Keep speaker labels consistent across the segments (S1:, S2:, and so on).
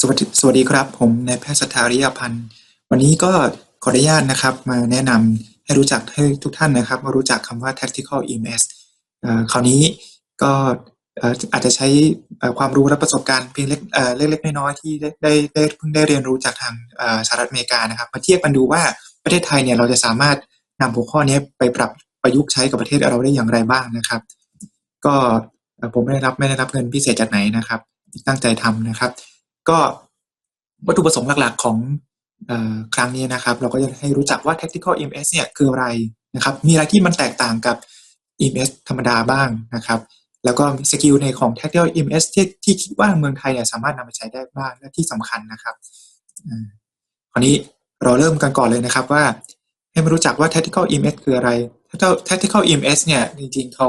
S1: สวัสดีสวัสดีครับ ผมนายแพทย์สถาริยพันธ์ วันนี้ก็ขออนุญาตนะครับ มาแนะนำให้รู้จักให้ทุกท่านนะครับมารู้จักคำว่า tactical EMS คราวนี้ก็อาจจะใช้ความรู้และประสบการณ์เพียงเล็กเล็กๆน้อยๆที่ได้ได้เพิ่งได้เรียนรู้จากทางสหรัฐอเมริกานะครับ มาเทียบกันดูว่าประเทศไทยเนี่ยเราจะสามารถนำหัวข้อนี้ไปปรับประยุกต์ใช้กับประเทศเราได้อย่างไรบ้างนะครับ ก็ผมไม่ได้รับไม่ได้รับเงินพิเศษจากไหนนะครับ ตั้งใจทำนะครับ ก็วัตถุประสงค์หลักๆของครั้งนี้นะครับ เราก็จะให้รู้จักว่า tactical EMS เนี่ยคืออะไรนะครับ มีอะไรที่มันแตกต่างกับ EMS ธรรมดาบ้างนะครับ แล้วก็สกิลในของ tactical EMS ที่ที่คิดว่าเมืองไทยเนี่ยสามารถนำไปใช้ได้บ้างและที่สำคัญนะครับคราวนี้เราเริ่มกันก่อนเลยนะครับว่าให้มารู้จักว่า tactical EMS คืออะไร tactical EMS เนี่ยจริงๆเขา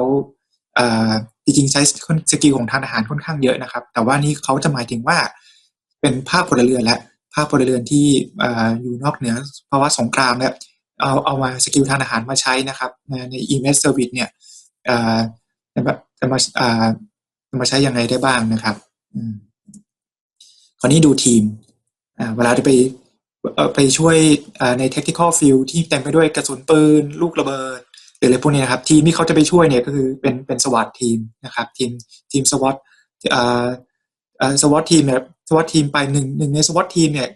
S1: จริงๆใช้สกิลของทางอาหารค่อนข้างเยอะนะครับ แต่ว่านี่เขาจะหมายถึงว่า เป็นภาคพลเรือนและภาคพลเรือนที่อยู่นอกเหนือภาวะสงครามเนี่ยเอาเอามาสกิลทางอาหารมาใช้นะครับ ใน EMS service เนี่ยจะมาจะมาจะมาใช้ยังไงได้บ้างนะครับคราวนี้ดูทีมเวลาจะไปไปช่วยใน tactical field ที่เต็มไปด้วยกระสุนปืน ลูกระเบิด หรืออะไรพวกนี้นะครับ ทีมที่เขาจะไปช่วยเนี่ยก็คือเป็นเป็นสวัสดทีมนะครับทีมทีมสวัสดสวัสดทีมเนี่ยสวัสดทีมไปหนึ่งหนึ่งในสวัสดทีมเนี่ย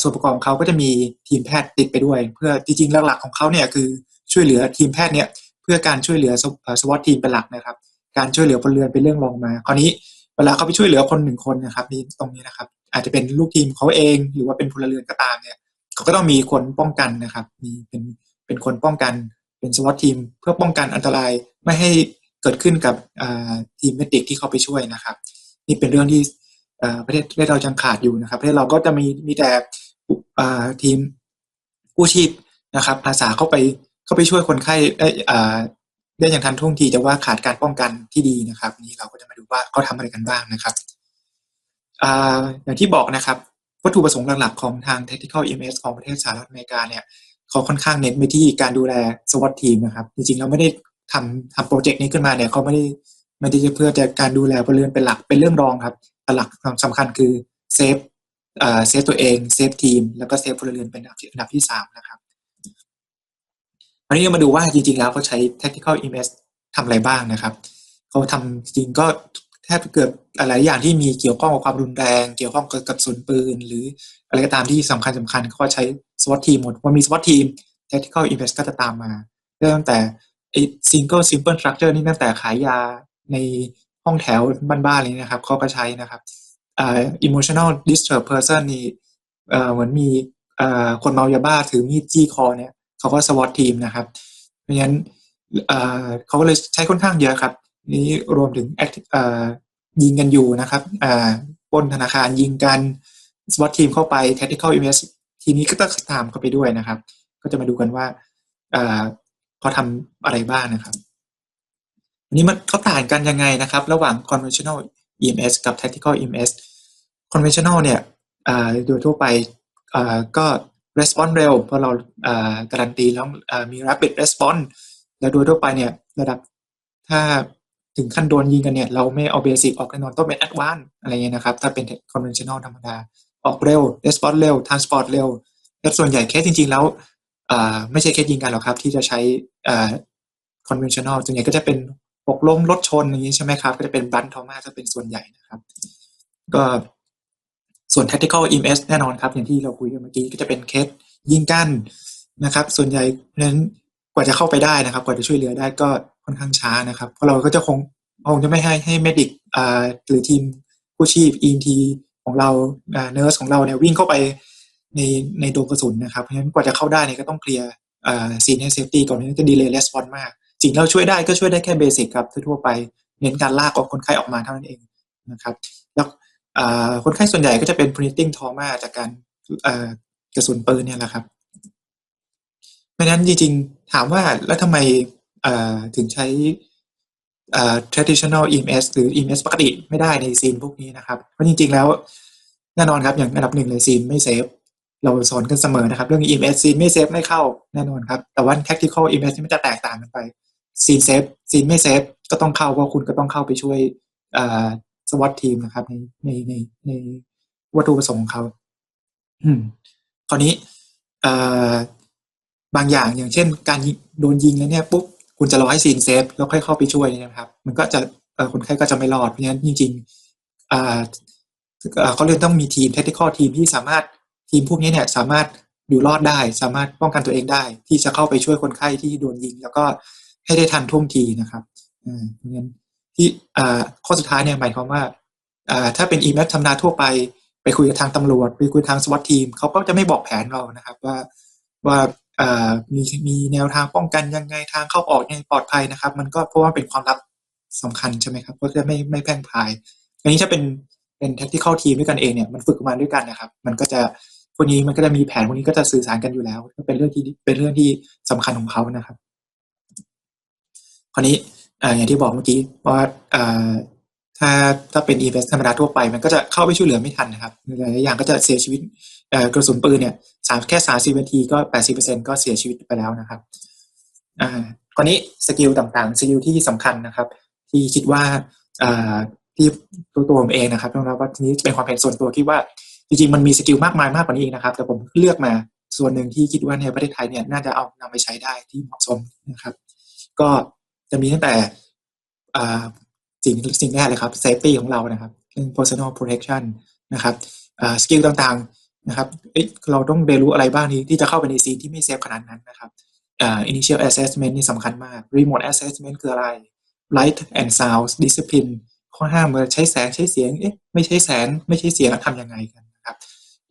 S1: ส่วนประกอบของเขาก็จะมีทีมแพทย์ติดไปด้วย เพื่อจริงๆหลักๆของเขาเนี่ยคือช่วยเหลือทีมแพทย์เนี่ยเพื่อการช่วยเหลือสวัสดทีมเป็นหลักนะครับ การช่วยเหลือพลเรือนเป็นเรื่องรองมา คราวนี้เวลาเขาไปช่วยเหลือคนหนึ่งคนนะครับนี่ตรงนี้นะครับ อาจจะเป็นลูกทีมเขาเองหรือว่าเป็นพลเรือนก็ตามเนี่ยเขาก็ต้องมีคนป้องกันนะครับ มีเป็นเป็นคนป้องกัน เป็นสวัสดทีมเพื่อป้องกันอันตรายไม่ให้เกิดขึ้นกับทีมเมดิกที่เขาไปช่วยนะครับ นี่เป็นเรื่องที่ประเทศประเทศเราจังขาดอยู่นะครับประเทศเราก็จะมีมีแต่ทีมกู้ชีพนะครับ อาสาเข้าไปเข้าไปช่วยคนไข้ได้ได้อย่างทันท่วงทีแต่ว่าขาดการป้องกันที่ดีนะครับ นี่เราก็จะมาดูว่าเขาทำอะไรกันบ้างนะครับอย่างที่บอกนะครับวัตถุประสงค์หลักๆของทาง Technical EMS ของประเทศสหรัฐอเมริกาเนี่ย เขาค่อนข้างเน้นไปที่การดูแลสวัสดทีมนะครับจริงๆเราไม่ได้ทำทำโปรเจกต์นี้ขึ้นมาเนี่ยเขาไม่ได้ไม่ได้เพื่อจะการดูแลพลเรือนเป็นหลักเป็นเรื่องรองครับแต่หลักความสำคัญคือเซฟเซฟตัวเองเซฟทีม แล้วก็เซฟพลเรือนเป็นอันดับที่สามนะครับวันนี้เรามาดูว่าจริงๆแล้วเขาใช้ tactical EMS ทำอะไรบ้างนะครับเขาทำจริงก็ แทบเกือบอะไรอย่างที่มีเกี่ยวข้องกับความรุนแรง เกี่ยวข้องกับสุนปืน หรืออะไรก็ตามที่สำคัญสำคัญเขาใช้สวอตทีมหมดพอมีสวอตทีม tactical EMS ก็จะตามมา เริ่มแต่ไอ้ single simple structure นี่ตั้งแต่ขายยาในห้องแถวบ้านๆเลยนะครับเขาก็ใช้นะครับอ่า emotional disturbed person นี่เอ่อเหมือนมีเอ่อคนเมายาบ้าถือมีดจี้คอเนี่ยเขาก็สวอตทีมนะครับ เพราะฉะนั้นเอ่อเขาก็เลยใช้ค่อนข้างเยอะครับ นี้รวมถึงยิงกันอยู่นะครับอ่าปนธนาคารยิงกันสวอตทีมเข้าไป tactical MS ทีนี้ก็ต้องตามเข้าไปด้วยนะครับ ก็จะมาดูกันว่าอ่าเขาทำอะไรบ้างนะครับนี้มันเขาต่างกันยังไงนะครับ ระหว่าง conventional EMS กับ tactical EMS conventional เนี่ยโดยทั่วไปก็ response เร็วเพราะเราการันตีแล้วมี rapid response แล้วโดยทั่วไปเนี่ยระดับถ้า ถึงขั้นโดนยิงกันเนี่ย เราไม่เอาเบสิกออกแน่นอนต้องเป็น advance อะไรเงี้ยนะครับ ถ้าเป็น conventional ธรรมดา ออกเร็ว response เร็ว transport เร็วและส่วนใหญ่เคสจริง ๆ แล้วไม่ใช่เคสยิงกันหรอกครับ ที่จะใช้ conventional ส่วนใหญ่ก็จะเป็นหกล้มรถชนอย่างนี้ใช่ไหมครับ ก็จะเป็นบันทอมาจะเป็นส่วนใหญ่นะครับ ก็ส่วน tactical EMS แน่นอนครับ อย่างที่เราคุยกันเมื่อกี้ก็จะเป็นเคสยิงกันนะครับ ส่วนใหญ่เนั้นกว่าจะเข้าไปได้นะครับ กว่าจะช่วยเหลือได้ก็ ค่อนข้างช้านะครับ เพราะเราก็จะคงคงจะไม่ให้ให้เมดิกหรือทีมผู้ชีพ EMT ของเราเนิร์สของเราเนี่ยวิ่งเข้าไปในในโดนกระสุนนะครับเพราะฉะนั้นกว่าจะเข้าได้เนี่ยก็ต้องเคลียร์ซีนให้เซฟตี้ก่อนนี้จะดีเลย์レスปอนมากสิ่งเราช่วยได้ก็ช่วยได้แค่เบสิกครับทั่วไปเน้นการลากออกคนไข้ออกมาเท่านั้นเองนะครับแล้วคนไข้ส่วนใหญ่ก็จะเป็น bleeding trauma จากการกระสุนปืนเนี่ยแหละครับเพราะนั้นจริงๆ ถามว่าแล้วทำไม ถึงใช้ traditional EMS หรือ EMS ปกติไม่ได้ในซีนพวกนี้นะครับ เพราะจริง ๆ แล้วแน่นอนครับ อย่างอันดับหนึ่งเลยซีนไม่เซฟ เราสอนกันเสมอนะครับ เรื่อง EMS ซีนไม่เซฟไม่เข้าแน่นอนครับ แต่ว่า tactical EMS นี่มันจะแตกต่างกันไปซีนเซฟซีนไม่เซฟก็ต้องเข้าเพราะคุณก็ต้องเข้าไปช่วยสวัตทีมนะครับ ในในในในวัตถุประสงค์ของเขาคราวนี้บางอย่างอย่างเช่น การโดนยิงแล้วเนี่ยปุ๊บ คุณจะรอให้ซีนเซฟแล้วค่อยเข้าไปช่วยนะครับ มันก็จะคนไข้ก็จะไม่รอดเพราะฉะนั้นจริงๆเขาเลยต้องมีทีมเทคนิคทีมที่สามารถทีมพวกนี้เนี่ยสามารถอยู่รอดได้ สามารถป้องกันตัวเองได้ ที่จะเข้าไปช่วยคนไข้ที่โดนยิง แล้วก็ให้ได้ทันท่วงทีนะครับเพราะฉะนั้นที่ข้อสุดท้ายเนี่ยหมายความว่าถ้าเป็นอีเมลธรรมดาทั่วไปไปคุยกับทางตำรวจไปคุยทางสวัสดทีมเขาก็จะไม่บอกแผนเรานะครับ ว่าว่า มีมีแนวทางป้องกันยังไงทางเข้าออกยังปลอดภัยนะครับ มันก็เพราะว่าเป็นความลับสำคัญใช่ไหมครับก็จะไม่ไม่แพร่งพาย อันนี้ถ้าเป็นเป็นแท็กที่เข้าทีมด้วยกันเองเนี่ยมันฝึกมาด้วยกันนะครับ มันก็จะพวกนี้มันก็จะมีแผนพวกนี้ก็จะสื่อสารกันอยู่แล้ว ก็เป็นเรื่องที่เป็นเรื่องที่สำคัญของเขานะครับคราวนี้อย่างที่บอกเมื่อกี้ว่าถ้าถ้าเป็นอีเวนต์ธรรมดาทั่วไป มันก็จะเข้าไปช่วยเหลือไม่ทันนะครับหลายอย่างก็จะเสียชีวิต กระสุนปืนเนี่ยสามแค่สามสิบนาทีก็แปดสิบเปอร์เซ็นก็เสียชีวิตไปแล้วนะครับอ่าคราวนี้สกิลต่างๆสกิลที่สำคัญนะครับ ที่คิดว่าอ่าที่ตัวตัวผมเองนะครับต้องรับว่าทีนี้เป็นความเห็นส่วนตัวคิดว่า จริงๆมันมีสกิลมากมายมากกว่านี้นะครับ แต่ผมเลือกมาส่วนหนึ่งที่คิดว่าในประเทศไทยเนี่ยน่าจะเอานำไปใช้ได้ที่เหมาะสมนะครับ ก็จะมีตั้งแต่สิ่งสิ่งแรกเลยครับ safety ของเรานะครับเรื่อง personal protection นะครับสกิลต่างๆ นะครับเเราต้องเรียนรู้อะไรบ้างนี้ที่จะเข้าไปในซีนที่ไม่เซฟขนาดนั้นนะครับ initial assessment นี่สำคัญมาก remote assessment คืออะไร light and sound discipline ข้อห้ามเมื่อใช้แสงใช้เสียง เอ๊ะไม่ใช้แสงไม่ใช้เสียงทำยังไงกันนะครับ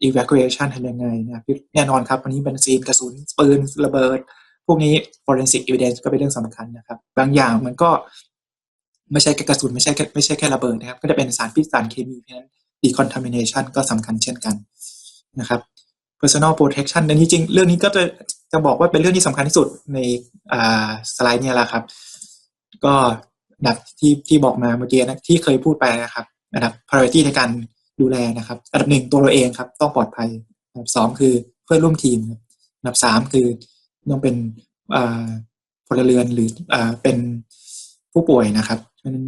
S1: evacuation ทำยังไงนะแน่นอนครับวันนี้เป็นซีนกระสุนปืนระเบิด พวกนี้ forensic evidence ก็เป็นเรื่องสำคัญนะครับ บางอย่างมันก็ไม่ใช่แค่กระสุนไม่ใช่แค่ไม่ใช่แค่ระเบิดนะครับ ก็จะเป็นสารพิษสารเคมีเพราะฉะนั้น decontamination ก็สำคัญเช่นกัน นะครับ personal protection ในนี้จริงเรื่องนี้ก็จะจะบอกว่าเป็นเรื่องที่สำคัญที่สุดในสไลด์นี้แหละครับ ก็ดับที่ที่บอกมาเมื่อกี้นะที่เคยพูดไปนะครับระดับ priority ในการดูแลนะครับอันดับหนึ่งตัวเราเองครับ ต้องปลอดภัยอันดับสองคือเพื่อนร่วมทีมอันดับสามคือต้องเป็นพลเรือนหรืออเป็นผู้ป่วยนะครับเพราะฉะนั้น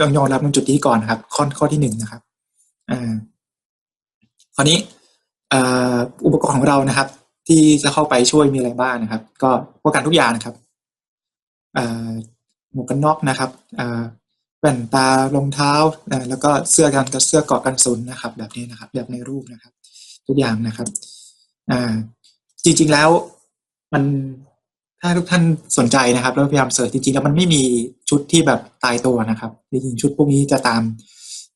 S1: ต้องยอมรับตรงจุดที่ก่อนนะครับ ข้อข้อที่หนึ่งนะครับอ่าคราวนี้ อุปกรณ์ของเรานะครับ ที่จะเข้าไปช่วยมีอะไรบ้างนะครับ ก็พวกกันทุกอย่างนะครับหมวกกันน็อกนะครับแว่นตารองเท้าแล้วก็เสื้อกันกับเสื้อเกาะกันสุนนะครับ แบบนี้นะครับ แบบในรูปนะครับ ทุกอย่างนะครับจริง ๆแล้วมันถ้าทุกท่านสนใจนะครับแล้วพยายามเสิร์ชจริงๆแล้วมันไม่มีชุดที่แบบตายตัวนะครับจริงๆชุดพวกนี้จะตาม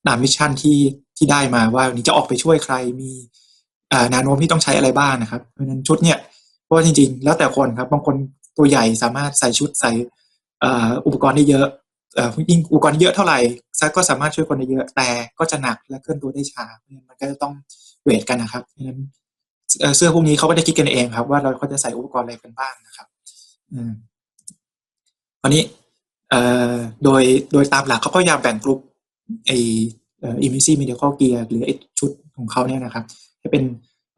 S1: ตามมิชชั่นที่ที่ได้มาว่านี้จะออกไปช่วยใครมี แนวโน้มที่ต้องใช้อะไรบ้างนะครับเพราะฉะนั้นชุดเนี่ยเพราะจริง ๆ แล้วแต่คนครับบางคนตัวใหญ่สามารถใส่ชุดใส่อุปกรณ์ได้เยอะยิ่งอุปกรณ์เยอะเท่าไหร่ซัก็สามารถช่วยคนได้เยอะแต่ก็จะหนักและเคลื่อนตัวได้ช้ามันก็จะต้องเวทกันนะครับเพราะฉะนั้นเสื้อพวกนี้เขาก็ได้คิดกันเองครับ ว่าเราเขาจะใส่อุปกรณ์อะไรกันบ้างนะครับอืมคราวนี้โดยโดยตามหลักเขาก็พยายามแบ่งกลุ่มไอเอ่อ emergency medical gear หรือไอชุดของเขาเนี่ยนะครับ จะเป็น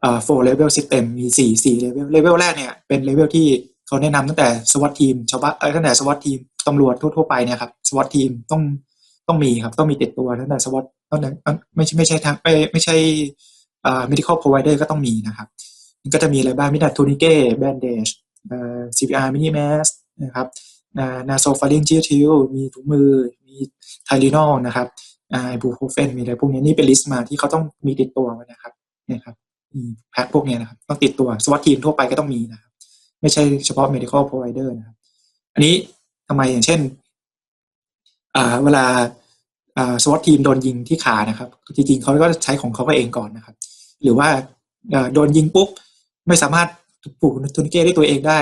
S1: เอ่อ four level system มีสี่สี่ level level แรกเนี่ยเป็น level ที่เขาแนะนำตั้งแต่สวัสดทีมชาวบ้านเออตั้งแต่สวัสดทีมตำรวจทั่วๆไปเนี่ยครับสวัสดทีมต้องต้องมีครับต้องมีติดตัวตั้งแต่สวัสดตั้งแต่ไม่ใช่ไม่ใช่ทางไม่ไม่ใช่อ่า medical provider ก็ต้องมีนะครับมันก็จะมีอะไรบ้างมิดาทูนิเก้แบนเดจเอ่อ CPR mini mask นะครับนาโซฟาริงจิทิวมีถุงมือ มีไทลินอลนะครับไอบูโคเฟนมีอะไรพวกนี้นี่เป็นลิสต์มาที่เขาต้องมีติดตัวนะครับ นี่ครับแพ็คพวกนี้นะครับ ต้องติดตัวสวัสดทีมทั่วไปก็ต้องมีนะครับ ไม่ใช่เฉพาะ medical provider นะครับ อันนี้ทำไมอย่างเช่นเวลาสวัสดทีมโดนยิงที่ขานะครับ จริงๆเขาก็ใช้ของเขาเองก่อนนะครับ หรือว่าโดนยิงปุ๊บ ไม่สามารถปลูกทุนเก้ด้วยตัวเองได้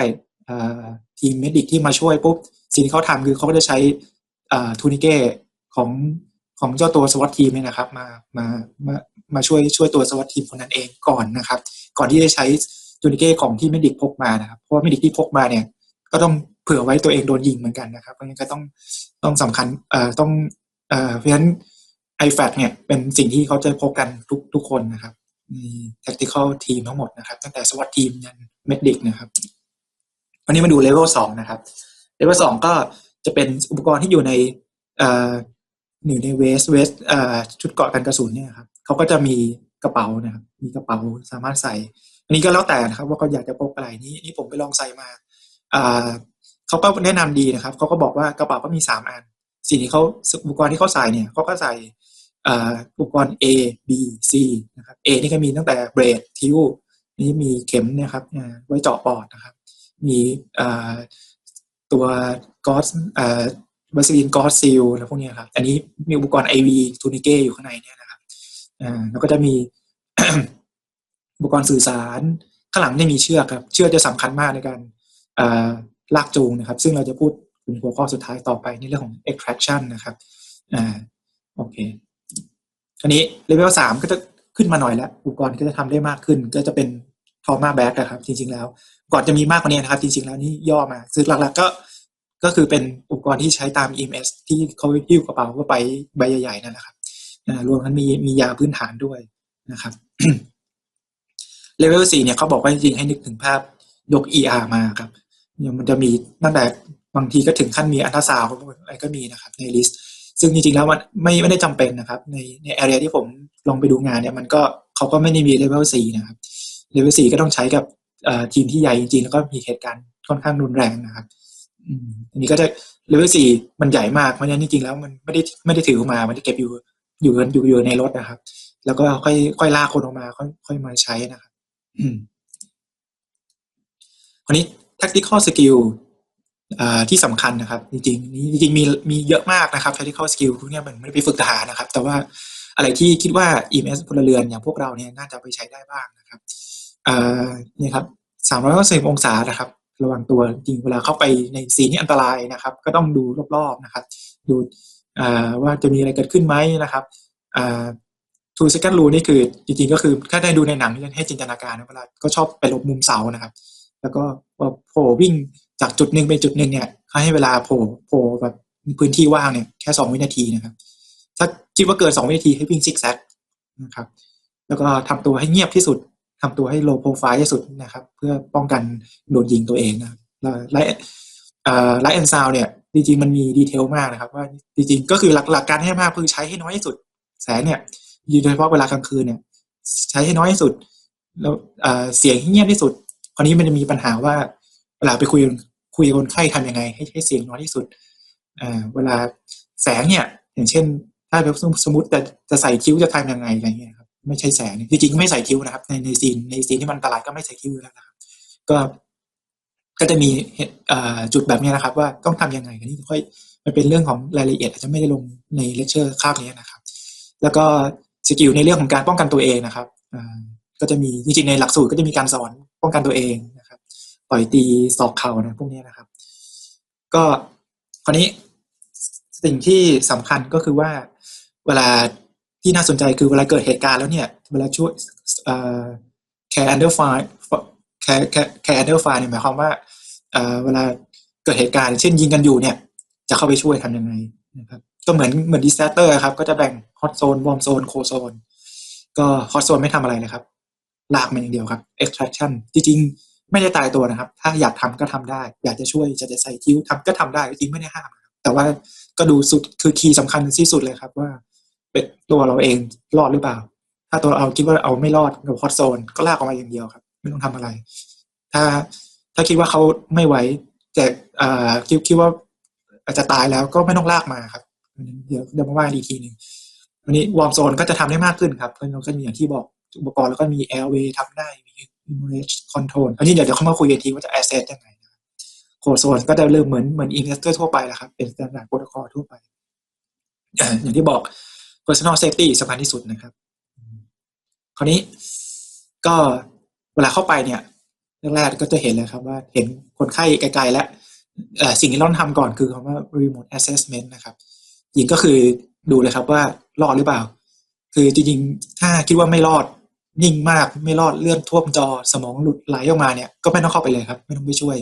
S1: ทีมเมดิกที่มาช่วยปุ๊บ สิ่งที่เขาทำคือเขาก็จะใช้ทูนิเก้ของของเจ้าตัวสวัสดทีมเนี่ยนะครับ มามามา มาช่วยช่วยตัวสวัสดีมคนนั้นเองก่อนนะครับ ก่อนที่จะใช้ทูนิเก้ของที่เมดิกพกมานะครับ เพราะว่าเมดิกที่พกมาเนี่ย ก็ต้องเผื่อไว้ตัวเองโดนยิงเหมือนกันนะครับเพราะงั้นก็ต้องต้องสำคัญเอ่อต้องเอ่อเพราะฉะนั้นไอแฟเนี่ยเป็นสิ่งที่เขาจะพกกันทุกทุกคนนะครับมี tactical ทีมทั้งหมดนะครับ ตั้งแต่สวัสดทีมยันเมดิกนะครับวันนี้มาดูเลเวลสองนะครับเลเวลสองก็จะเป็นอุปกรณ์ที่อยู่ใน อยู่ในเวสเวสชุดเกาะกันกระสุนเนี่ยครับเขาก็จะมีกระเป๋านะครับมีกระเป๋าสามารถใส่ อันนี้ก็แล้วแต่นะครับ ว่าเขาอยากจะพกอะไรนี่นี่ผมไปลองใส่มาเขาก็แนะนำดีนะครับเขาก็บอกว่ากระเป๋าก็มีสามอันสิ่งที่เขาอุปกรณ์ที่เขาใส่เนี่ยเขาก็ใส่อุปกรณ์ A B C นะครับ A นี่ก็มีตั้งแต่เบรดทิวนี่มีเข็มนี่ยครับไว้เจาะปอดนะครับ มีตัวกอส วัสลีนกอสซิลแล้วพวกนี้ครับ อันนี้มีอุปกรณ์ IV ทูนิเก้อยู่ข้างในเนี่ยนะครับแล้วก็จะมีอุปกรณ์สื่อสารข้างหลังไม่มีเชือกครับ เชือกจะสำคัญมากในการลากจูงนะครับ ซึ่งเราจะพูดเป็นหัวข้อสุดท้ายต่อไปในเรื่องของ extraction นะครับอ่าโอเคอันนี้เลเวลสามก็จะขึ้นมาหน่อยแล้ว อุปกรณ์ก็จะทำได้มากขึ้น ก็จะเป็นทอมาแบ็กนะครับ จริง ๆ แล้ว ก่อนจะมีมากกว่านี้นะครับ จริง ๆ แล้วนี่ย่อมาซึ่งหลักๆก็ ก็คือเป็นอุปกรณ์ที่ใช้ตาม EMS ที่เขาหิ้วกระเป๋าก็ไปใบใหญ่ๆนั่นแหละครับรวมทั้งมีมียาพื้นฐานด้วยนะครับเลเวลสี่เนี่ยเขาบอกว่าจริงๆให้นึกถึงภาพยก ER มาครับเนี่ยมันจะมีตั้งแต่บางทีก็ถึงขั้นมีอันตราซาวอะไรก็มีนะครับ ในลิสต์ ซึ่งจริงๆแล้วมันไม่ไม่ได้จำเป็นนะครับ ในในแอเรียที่ผมลองไปดูงานเนี่ยมันก็เขาก็ไม่ได้มีเลเวลสี่นะครับเลเวลสี่ก็ต้องใช้กับทีมที่ใหญ่จริงๆ แล้วก็มีเหตุการณ์ค่อนข้างรุนแรงนะครับ อันนี้ก็จะเลเวลสี่มันใหญ่มากเพราะฉะนั้นจริงๆแล้วมันไม่ได้ไม่ได้ถือออกมา มันจะเก็บอยู่อยู่อยู่อยู่ในรถนะครับ แล้วก็ค่อยค่อยลากคนออกมา ค่อยค่อยมาใช้นะครับอืมคนนี้ tactical skill ที่สำคัญนะครับ จริงๆนี่จริงๆมีมีเยอะมากนะครับ tactical skill พวกนี้มันไม่ได้ไปฝึกทหารนะครับ แต่ว่าอะไรที่คิดว่า EMS พลเรือนอย่างพวกเราเนี่ยน่าจะไปใช้ได้บ้างนะครับนี่ครับสามร้อยสิบองศานะครับ ระวังตัวจริงเวลาเข้าไปในซีนที่อันตรายนะครับ ก็ต้องดูรอบๆนะครับ ดูว่าจะมีอะไรเกิดขึ้นไหมนะครับทูสกันรูนี่คือจริงๆก็คือถ้าได้ดูในหนังให้จินตนาการเวลาก็ชอบไปหลบมุมเสานะครับ แล้วก็โผล่วิ่งจากจุดหนึ่งไปจุดหนึ่งเนี่ยเขาให้เวลาโผล่โผล่แบบพื้นที่ว่างเนี่ยแค่สองวินาทีนะครับ ถ้าคิดว่าเกินสองวินาทีให้วิ่งซิกแซกนะครับ แล้วก็ทำตัวให้เงียบที่สุด ทำตัวให้โลโปรไฟล์ที่สุดนะครับ เพื่อป้องกันโดนยิงตัวเองนะไลท์ไลท์แอนซาวเนี่ยจริงๆมันมีดีเทลมากนะครับ ว่าจริงๆก็คือหลักหลักการให้มากคือใช้ให้น้อยที่สุด แสงเนี่ยโดยเฉพาะเวลากลางคืนเนี่ย ใช้ให้น้อยที่สุด แล้วเสียงให้เงียบที่สุดคราวนี้มันจะมีปัญหาว่า เวลาไปคุยคุยกับคนไข้ทำยังไง ให้ให้เสียงน้อยที่สุดเวลาแสงเนี่ย อย่างเช่น ถ้าสมมติจะจะใส่คิ้วจะทำยังไงอะไรเงี้ยครับ ไม่ใช่แสงจริงๆไม่ใส่คิ้วนะครับ ในในซีนในซีนที่มันอันตรายก็ไม่ใส่คิ้วแล้วนะครับ ก็ก็จะมีจุดแบบนี้นะครับ ว่าต้องทํำยังไงอันนี้ค่อยมันเป็นเรื่องของรายละเอียดอาจจะไม่ได้ลงในเลคเชอร์คาบนี้นะครับ แล้วก็สกิลในเรื่องของการป้องกันตัวเองนะครับก็จะมีจริงๆในหลักสูตรก็จะมีการสอนป้องกันตัวเองนะครับต่อยตีสอกเข่านะพวกนี้นะครับ ก็คราวนี้สิ่งที่สำคัญก็คือว่าเวลา ที่น่าสนใจคือเวลาเกิดเหตุการณ์แล้วเนี่ย เวลาช่วยแคร์แอนเดอร์ไฟแคร์แคร์แอนเดอร์ไฟเนี่ยหมายความว่าเวลาเกิดเหตุการณ์เช่นยิงกันอยู่เนี่ย จะเข้าไปช่วยทำยังไงนะครับก็เหมือนเหมือนดิสเตอร์ครับ ก็จะแบ่งฮอตโซนวอร์มโซนโคโซนก็ฮอตโซนไม่ทำอะไรเลยครับ ลากมันอย่างเดียวครับ extraction จริงๆ ไม่ได้ตายตัวนะครับ ถ้าอยากทำก็ทำได้ อยากจะช่วยจะจะใส่คิ้วทำก็ทำได้จริงไม่ได้ห้าม แต่ว่าก็ดูสุดคือคีย์สำคัญที่สุดเลยครับว่า เป็นตัวเราเองรอดหรือเปล่า ถ้าตัวเราคิดว่าเอาไม่รอดกับฮอตโซนก็ลากออกมาอย่างเดียวครับ ไม่ต้องทำอะไร ถ้าถ้าคิดว่าเขาไม่ไหวแต่คิดคิดว่าอาจจะตายแล้วก็ไม่ต้องลากมาครับ เดี๋ยวเดี๋ยวมาว่าอีกทีหนึ่งวันนี้วอร์มโซนก็จะทำได้มากขึ้นครับเพราะเราก็มีอย่างที่บอกอุปกรณ์แล้วก็มี airway ทำได้มี image control อันนี้เดี๋ยวเดี๋ยวเข้ามาคุยกันทีว่าจะ asset ยังไงโคโซนก็จะเริ่มเหมือนเหมือน investor ทั่วไปแล้วครับ เป็น standard protocol ทั่วไป อย่างที่บอก personal safety สำคัญที่สุดนะครับ คราวนี้ก็เวลาเข้าไปเนี่ยแรกๆก็จะเห็นเลยครับว่าเห็นคนไข้ไกลๆแล้วสิ่งที่เราต้องทำก่อนคือคำว่า remote assessment นะครับยิงก็คือดูเลยครับว่ารอดหรือเปล่า คือจริงๆถ้าคิดว่าไม่รอดนิ่งมากไม่รอดเลื่อนท่วมจอสมองหลุดไหลออกมาเนี่ย ก็ไม่ต้องเข้าไปเลยครับ ไม่ต้องไปช่วย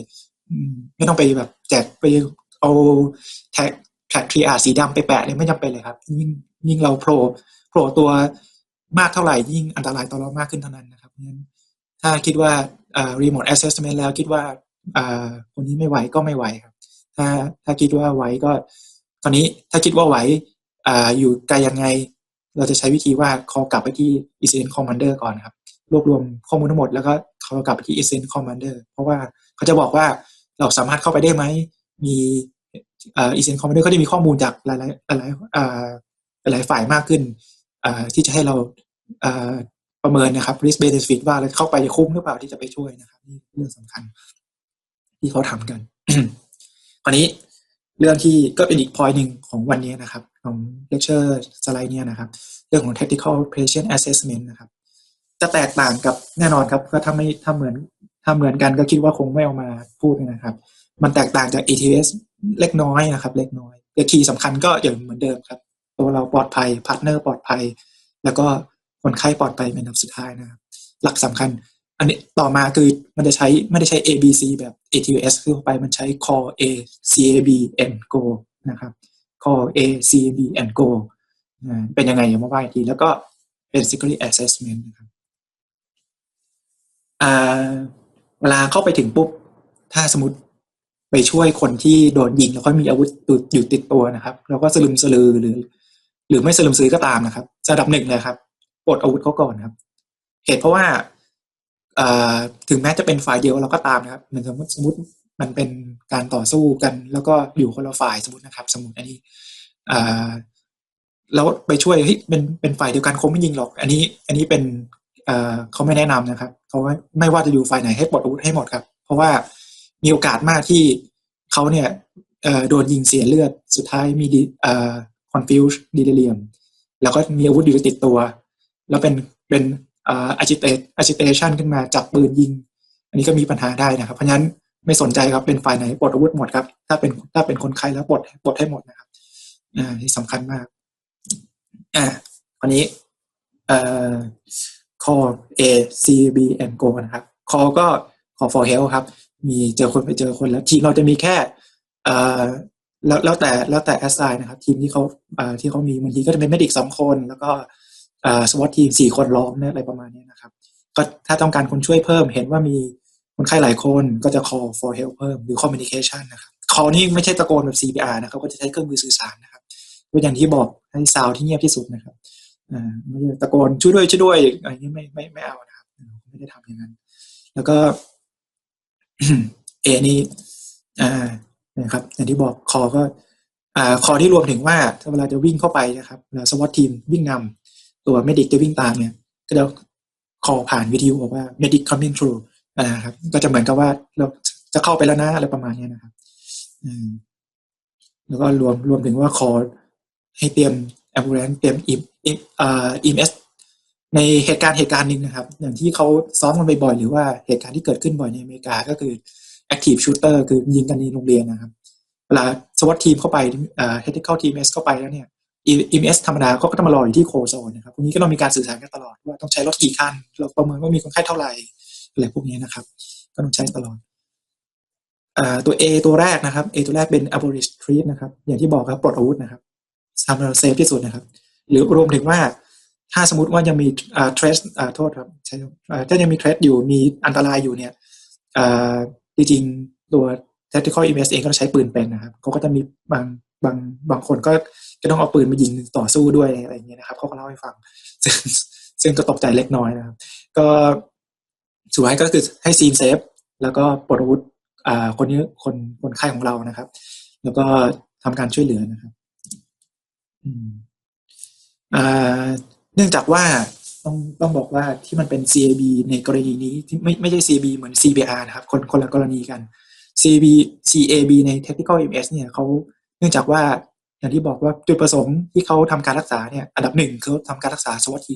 S1: ไม่ต้องไปแบบแจกไปเอาแท็กแท็กทีอาสีดำไปแปะเนี่ยไม่จำเป็นเลยครับยิ่ง ยิ่งเราโผล่โผล่ตัวมากเท่าไหร่ยิ่งอันตรายต่อเรามากขึ้นเท่านั้นนะครับเพราะฉะนั้นถ้าคิดว่าอ่ารีโมทแอสเซสเมนต์แล้วคิดว่าคนนี้ไม่ไหวก็ไม่ไหวครับ ถ้าถ้าคิดว่าไหวก็ ตอนนี้ถ้าคิดว่าไหวออยู่ไกลยังไง เราจะใช้วิธีว่า call กลับไปที่ incident commander ก่อนครับ รวบรวมข้อมูลทั้งหมดแล้วก็ call กลับไปที่ incident commander เพราะว่าเขาจะบอกว่าเราสามารถเข้าไปได้ไหมมีอ่า incident commander ก็จะมีข้อมูลจากหลายๆหลายๆ หลายฝ่ายมากขึ้นที่จะให้เราประเมินนะครับ risk benefit ว่าเราเข้าไปจะคุ้มหรือเปล่าที่จะไปช่วยนะครับนี่เรื่องสำคัญ ที่เขาทำกันคราวนี้เรื่องที่ก็เป็นอีก point หนึ่งของวันนี้นะครับ ของ lecture สไลด์เนี้ยนะครับ เรื่องของ tactical patient assessment นะครับ จะแตกต่างกับแน่นอนครับก็ถ้าไม่ถ้าเหมือนถ้าเหมือนกันก็คิดว่าคงไม่เอามาพูดนะครับ มันแตกต่างจาก ATS เล็กน้อยนะครับ เล็กน้อยแต่คีย์สำคัญก็อย่างเหมือนเดิมครับ ตัวเราปลอดภัยพาร์ทเนอร์ปลอดภัย แล้วก็คนไข้ปลอดภัยเป็นอันดับสุดท้ายนะครับ หลักสำคัญ อันนี้ต่อมาคือมันจะใช้ไม่ได้ใช้ A B C แบบ ATS คือไปมันใช้ Call A C A B and Go นะครับ Call A C A B and Go เป็นยังไงอย่ามาว่าอีกที แล้วก็เป็น security assessment นะครับเวลาเข้าไปถึงปุ๊บ ถ้าสมมติไปช่วยคนที่โดนยิง แล้วก็มีอาวุธอยู่ติดตัวนะครับ แล้วก็สลึมสลือหรือ หรือไม่สลึมสลือก็ตามนะครับระดับหนึ่งเลยครับปลดอาวุธเขาก่อนครับ เหตุเพราะว่าถึงแม้จะเป็นฝ่ายเดียวเราก็ตามนะครับเหมือนสมมติสมมติมันเป็นการต่อสู้กัน แล้วก็อยู่คนละฝ่ายสมมตินะครับ สมมติอันนี้แล้วไปช่วยเฮ้ยเป็นเป็นฝ่ายเดียวกันคงไม่ยิงหรอก อันนี้อันนี้เป็นเขาไม่แนะนำนะครับเขาไม่ว่าจะอยู่ฝ่ายไหนให้ปลดอาวุธให้หมดครับ เพราะว่ามีโอกาสมากที่เขาเนี่ยโดนยิงเสียเลือดสุดท้ายมี คอนฟิวส์ดีเลียมแล้วก็มีอาวุธอยู่ติดตัว แล้วเป็นเป็นอ่าอาจิเตอาจิเตชันขึ้นมาจับปืนยิง อันนี้ก็มีปัญหาได้นะครับ เพราะฉะนั้นไม่สนใจครับเป็นฝ่ายไหนปลดอาวุธหมดครับ ถ้าเป็นถ้าเป็นคนไข้แล้วปลดปลดให้หมดนะครับอ่าที่สำคัญมากอ่าคราวนี้เอ่อ call A C B and go นะครับ call ก็ call for help ครับ มีเจอคนไปเจอคนแล้วทีเราจะมีแค่เอ่อ แล้วแล้วแต่แล้วแต่แอสไซน์นะครับ ทีมที่เขาที่เขามีบางทีก็จะเป็นเมดิกสองคน แล้วก็สวอตทีมสี่คนล้อมเนี่ยอะไรประมาณนี้นะครับ ก็ถ้าต้องการคนช่วยเพิ่ม เห็นว่ามีคนไข้หลายคนก็จะ call for help เพิ่มหรือ communication นะครับ call นี่ไม่ใช่ตะโกนแบบ CPR นะครับ ก็จะใช้เครื่องมือสื่อสารนะครับก็อย่างที่บอกให้ซาวที่เงียบที่สุดนะครับไม่ใช่ตะโกนช่วยด้วยช่วยด้วยอะไรนี้ไม่ไม่ไม่เอานะครับไม่ได้ทำอย่างนั้น แล้วก็เอนี่อ่า นะครับอย่างที่บอกคอก็อ่าคอที่รวมถึงว่าถ้าเวลาจะวิ่งเข้าไปนะครับเวลาสวอตทีมวิ่งนำตัวเมดิกจะวิ่งตามเนี่ย ก็จะคอผ่านวิทยุบอกว่า medic coming through นะครับ ก็จะเหมือนกับว่าเราจะเข้าไปแล้วนะอะไรประมาณนี้นะครับแล้วก็รวมรวมถึงว่าคอให้เตรียม ambulance เตรียมอิมอ่า EMS ในเหตุการณ์เหตุการณ์หนึ่งนะครับ อย่างที่เขาซ้อมกันบ่อยๆหรือว่าเหตุการณ์ที่เกิดขึ้นบ่อยในอเมริกาก็คือ active shooter คือยิงกันในโรงเรียนนะครับ เวลาสวัสดทีมเข้าไปอ่า tactical team S เข้าไปแล้วเนี่ย EMS ธรรมดาเขาก็จะมารออยู่ที่โคโซนนะครับพวกนี้ก็ต้องมีการสื่อสารกันตลอดว่าต้องใช้รถกี่คัน เราประเมินว่ามีคนไข้เท่าไหร่อะไรพวกนี้นะครับ ก็ต้องใช้ตลอดตัว A ตัวแรกนะครับ A ตัวแรกเป็น abolish treat นะครับ อย่างที่บอกครับปลดอาวุธนะครับทำเราเซฟที่สุดนะครับ หรือรวมถึงว่าถ้าสมมติว่ายังมีอ่า trace อ่าโทษครับใช่ถ้ายังมี trace อยู่มีอันตรายอยู่เนี่ยอ่า จริงๆตัว tactical EMS เองก็ใช้ปืนเป็นนะครับเขาก็จะมีบางบางบางคนก็ก็ต้องเอาปืนมายิงต่อสู้ด้วยอะไรอย่างเงี้ยนะครับเขาก็เล่าให้ฟัง ซึ่งซึ่งก็ตกใจเล็กน้อยนะครับ ก็สุดท้ายก็คือให้ซีนเซฟ แล้วก็ปลดอาวุธอ่าคนนี้คนคนไข้ของเรานะครับ แล้วก็ทำการช่วยเหลือนะครับอ่าเนื่องจากว่า ต้องต้องบอกว่าที่มันเป็น CAB ในกรณีนี้ที่ไม่ไม่ใช่ CAB เหมือน CBR นะครับ คนคนละกรณีกัน CAB CAB ใน Technical MS เนี่ยเขาเนื่องจากว่าอย่างที่บอกว่าจุดประสงค์ที่เขาทำการรักษาเนี่ยอันดับหนึ่งเขาทำการรักษาสวัสดิ